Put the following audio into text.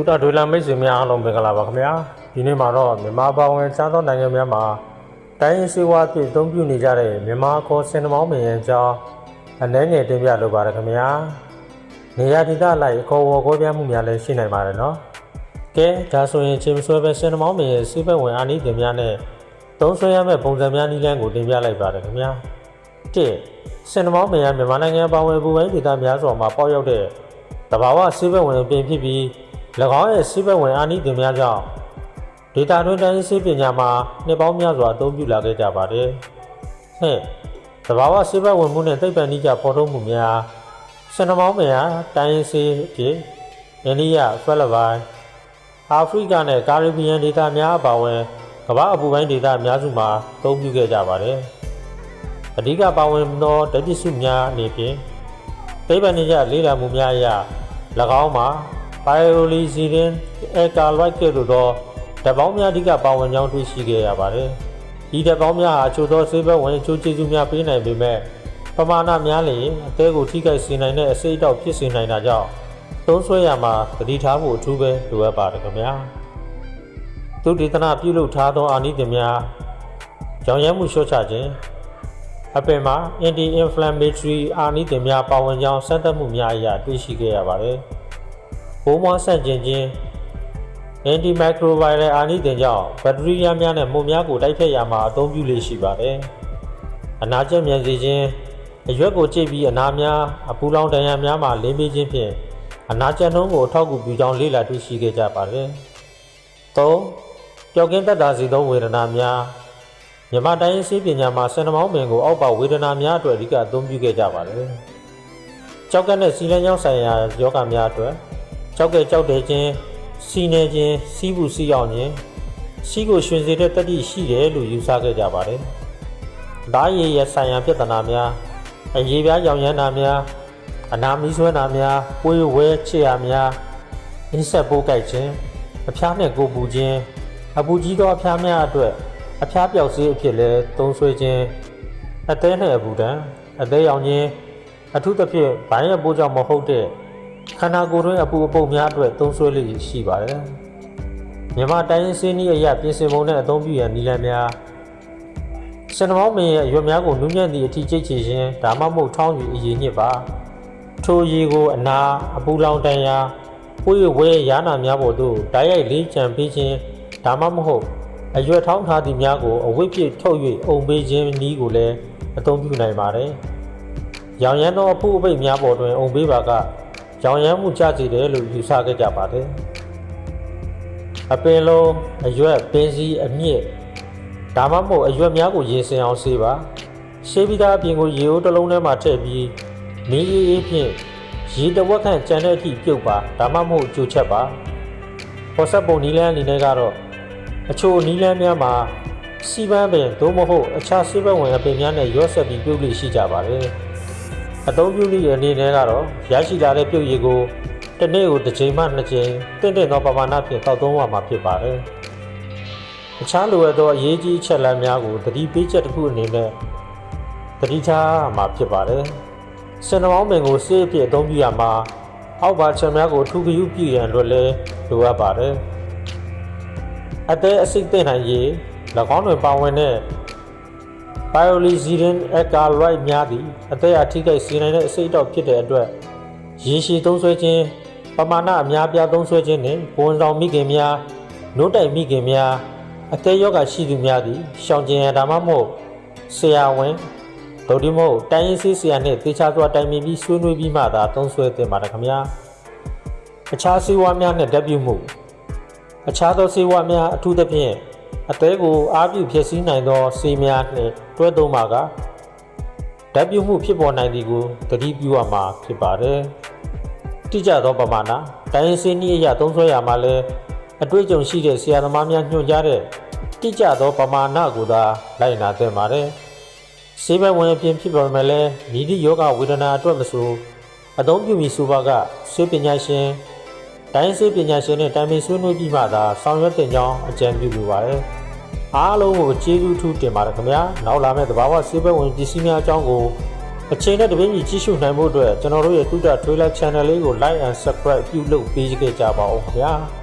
တူတာဒွေလာမိတ်ဆွေများအားလုံးမင်္ဂလာပါခင်ဗျာဒီနေ့မှာတော့မြန်မာပေါင်းဝင်ချားသောနိုင်ငံများမှာတိုင်းရင်းစေဝါဖြစ်အသုံးပြုနေကြတဲ့မြန်မာခေါ်စင်နမောင်းမင်းရဲ့အကြောင်းအနည်းငယ်တင်ပြလိုပါတယ်ခင်ဗျာနေရာဒေသလိုက်အခေါ်အဝေါ်ကိုပြမှုများလည်းရှိနိုင်ပါတယ်နော်ကဲဒါဆိုရင်ချင်းဆွဲပဲစင်နမောင်းမင်းရဲ့စိပတ်ဝင်အာနိသင်များနဲ့သုံးဆွဲရမယ့်ပုံစံများနည်းလမ်းကိုတင်ပြလိုက်ပါတယ်ခင်ဗျာတစ်စင်နမောင်းမင်းကမြန်မာနိုင်ငံပေါင်းဝင်ပူပိုင်းဒေသများစွာမှာပေါက်ရောက်တဲ့တဘာဝဆေးဘက်ဝင်အပြင်ဖြစ်ပြီး၎ င်းရဲ့ဆေးဘက်ဝင်အာနိသင်များကြောင့်ဒေတာတွင်းတိုင်းဆေးပညာမှာနှစ်ပေါင်းများစွာအသုံးပြုလာခဲ့ကြပါတယ်။ဟဲ့တဘာဝဆေးဘက်ဝင်မှုနဲ့သိပ္ပံနည်းကျဖော်ထုတ်မှုများစနမောင်းများတိုင်းဆေးဖြစ်အိန္ဒိယဖိလစ်ပိုင်အာဖရိကနဲ့ကာရစ်ဘီယန်ဒေသများအပါအဝင်ကမ္ဘာအပူပိုင်းဒေသအများစုမှာအသုံးပြုခဲ့ကြပါတယ်။အဓိကပါဝင်သောတပည့်စုများအနေဖြင့်သိပ္ပံနည်းကျလေးလာမှုများအရ၎င်းမှာ Pyrolysidine alkaloid ကဲ့သို့သောဓာတ်ပေါင်းများအဓိကပါဝင်ကြောင်းတွေ့ရှိခဲ့ရပါတယ်။ဒီဓာတ်ပေါင်းများဟာအချို့သောဆေးဘက်ဝင်အကျိုးကျေးဇူးများပေးနိုင်ပေမဲ့ပမာဏများလျင်အသေးကိုထိခိုက်စေနိုင်တဲ့အစိတ်အတောက်ဖြစ်စေနိုင်တာကြောင့်သုံးဆွဲရမှာသတိထားဖို့အထူးပဲလိုအပ်ပါတယ်ခင်ဗျာ။သူဒေသနာပြုလုပ်ထားသောအာနိသင်များကြောင်ရဲမှုလျှော့ချခြင်းအပင်မှာ anti-inflammatory အာနိသင်များပါဝင်ကြောင်းစမ်းသပ်မှုများအရတွေ့ရှိခဲ့ရပါတယ်။ ဘိုးမွားဆန့်ကျင်ခြင်း antimicrobial အာနိသင်ကြောင့်ဘက်တီးရီးယားများနဲ့မှုန်များကိုတိုက်ဖျက်ရမှာအသုံးပြုလေ့ရှိပါတယ်။အနာကျက်မြန်စေခြင်းအရွက်ကိုကြိတ်ပြီးအနာများအပူလောင်တန်ရများမှလင်းပေးခြင်းဖြင့်အနာကျက်နှုံးကိုအထောက်အကူပြုကြောင်းလေ့လာတွေ့ရှိခဲ့ကြပါတယ်။၃ပျောက်ကင်းသက်သာစေသောဝေဒနာများမြန်မာတိုင်းရင်းဆေးပညာမှာဆန်နမောင်းပင်ကိုအောက်ပါဝေဒနာများအတွက်အဓိကအသုံးပြုခဲ့ကြပါတယ်။ကြောက်ကက်နဲ့စီလန်းကြောင်းဆိုင်ရာယောဂများအတွက် ကြောက်ကက်ကြောက်တဲ့ခြင်းစီနေခြင်းစီးဘူးစီးအောင်ခြင်းစီးကိုရှင်စေတဲ့တတိရှိတယ်လို့ယူဆခဲ့ကြပါတယ်။ဓာရည်ရဆိုင်ရာပြဿနာများအရေးပြားရောင်ရမ်းတာများအနာမီးဆွဲတာများပွေးဝဲချစ်ရများအင်းဆက်ပိုးကြိုက်ခြင်းအဖျားနဲ့ကိုပူခြင်းအပူကြီးသောအဖျားများအတွက်အဖျားပြောက်စေးအဖြစ်လဲသုံးဆွဲခြင်းအသေးနဲ့အပူဒဏ်အသေးရောင်ခြင်းအထူးသဖြင့်ဘိုင်းရပိုးကြောင့်မဟုတ်တဲ့ ခန္ဓာကိုယ်တွင်းအပူအပုပ်များအတွက်သုံးဆွဲလေ့ရှိပါတယ်မြန်မာတိုင်းရင်းစင်းနည်းအရာပြင်ဆင်ပုံနဲ့အသုံးပြုရန်နည်းလမ်းများစင်နမောင်းမင်းရဲ့အရွက်များကိုနူးညံ့သည့်အထီးကျိတ်ချေခြင်းဒါမှမဟုတ်ထောင်းယူအရေးညစ်ပါထိုရေကိုအနာအပူလောင်တန်ရာပွေးဝဲရာနာများပေါ်သို့ဓာတ်ရိုက်လေးချံပေးခြင်းဒါမှမဟုတ်အရွက်ထောင်းထားသည့်များကိုအဝိတ်ပြည့်ထုတ်၍အုံပေးခြင်းနည်းကိုလည်းအသုံးပြုနိုင်ပါတယ်။ရောင်ရမ်းသောအဖို့အပိတ်များပေါ်တွင်အုံပေးပါက ရောင်ရမ်းမှုကျစေတယ်လို့ယူဆခဲ့ကြပါတယ်။အပင်လုံးအရွက်ပင်စီအမြင့်ဒါမှမဟုတ်အရွက်များကိုရေစင်အောင်ဆေးပါ။ဆေးပြီးသားအပြင်ကိုရေအိုးတစ်လုံးထဲမှာထည့်ပြီးမီးအေးအေးဖြင့်ရေတဝက်ခန့်ကြံတဲ့အထိပြုတ်ပါဒါမှမဟုတ်ကြိုချက်ပါ။ပေါ်ဆက်ပုံနီလန်းအနေနဲ့ကတော့အချို့နီးလန်းများမှာစီပန်းပင်သို့မဟုတ်အခြားဆေးဘက်ဝင်အပင်များနဲ့ရော့ဆက်ပြီးပြုတ်လိရှိကြပါတယ်။ အသုံးပြုလိအနေနဲ့ကတော့ရရှိလာတဲ့ပြုတ်ရည်ကိုတစ်နေ့ကိုတစ်ချိန်မှနှစ်ချိန်တင့်တင့်သောပမာဏဖြင့်တောက်သုံးရမှာဖြစ်ပါတယ်။အခြားလိုအပ်သောအရေးကြီးချက်လမ်းများကိုသတိပေးချက်တစ်ခုအနေနဲ့သတိထားမှာဖြစ်ပါတယ်။စင်နမောင်းပင်ကိုဆေးအဖြစ်အသုံးပြုရမှာအောက်ပါချက်များကိုထူခယူပြည့်ရန်အတွက်လည်းလိုအပ်ပါတယ်။အသေးအစိတ်သိမ့်နိုင်ရေး၎င်းတွင်ပါဝင်တဲ့ Pyrolysidine alkaloid များသည့်အသေးအထိခိုက်စေနိုင်တဲ့အစိတ်အတော့ဖြစ်တဲ့အတွက်ရေရှည်သုံးဆွဲခြင်းပမာဏအများပြားသုံးဆွဲခြင်းနှင့်ဝန်ဆောင်မိခင်များနို့တိုက်မိခင်များအသေးယောဂရှိသူများသည်ရှောင်ကျဉ်ရန်ဒါမှမဟုတ်ဆရာဝန်ဒုတိမဟုတ်တိုင်းရင်းဆေးဆရာနှင့်တေချာစွာတိုင်ပင်ပြီးဆွေးနွေးပြီးမှသာသုံးဆွဲသင့်ပါတယ်ခင်ဗျာအခြားဆေးဝါးများနှင့်ဓာတ်ပြုမှုအခြားသောဆေးဝါးများအထူးသဖြင့် အသေးကိုအားပြုဖြစ်စည်းနိုင်သောဆေးများနှင့်တွဲသုံးပါကဓာတ်ပြုမှုဖြစ်ပေါ်နိုင်သည်ကိုသတိပြုရမှာဖြစ်ပါတယ်။တိကျသောပမာဏတိုင်းရင်းဆေးနည်းအရသုံးစွဲရမှာလဲအတွေ့အကြုံရှိတဲ့ဆရာသမားများညွှန်ကြားတဲ့တိကျသောပမာဏကိုသာလိုက်နာသင့်ပါတယ်။ဆေးဘက်ဝင်အပြင်ဖြစ်ပေါ်မယ်လဲမိသည့်ယောဂဝေဒနာအတွက်မဆိုအသုံးပြုမည်ဆိုပါကဆေးပညာရှင်တိုင်းစေပညာရှင်နဲ့တိုင်ပင်ဆွေးနွေးပြီးမှသာဆောင်ရွက်တင်ကြောင်းအကြံပြုလိုပါတယ်။ အားလုံးကိုကျေးဇူးထူးတင်ပါတယ်ခင်ဗျာ။နောက်လာမယ့်သဘာဝဆေးဘက်ဝင်ပစ္စည်းများအကြောင်းကိုအချိန်နဲ့တပင်းကြီးကြည့်ရှုနိုင်မှုအတွက်ကျွန်တော်တို့ရဲ့သုဒ္ဓ Trailer Channel လေးကို Like and Subscribe ပြုလုပ်ပေးကြကြပါဦးခင်ဗျာ။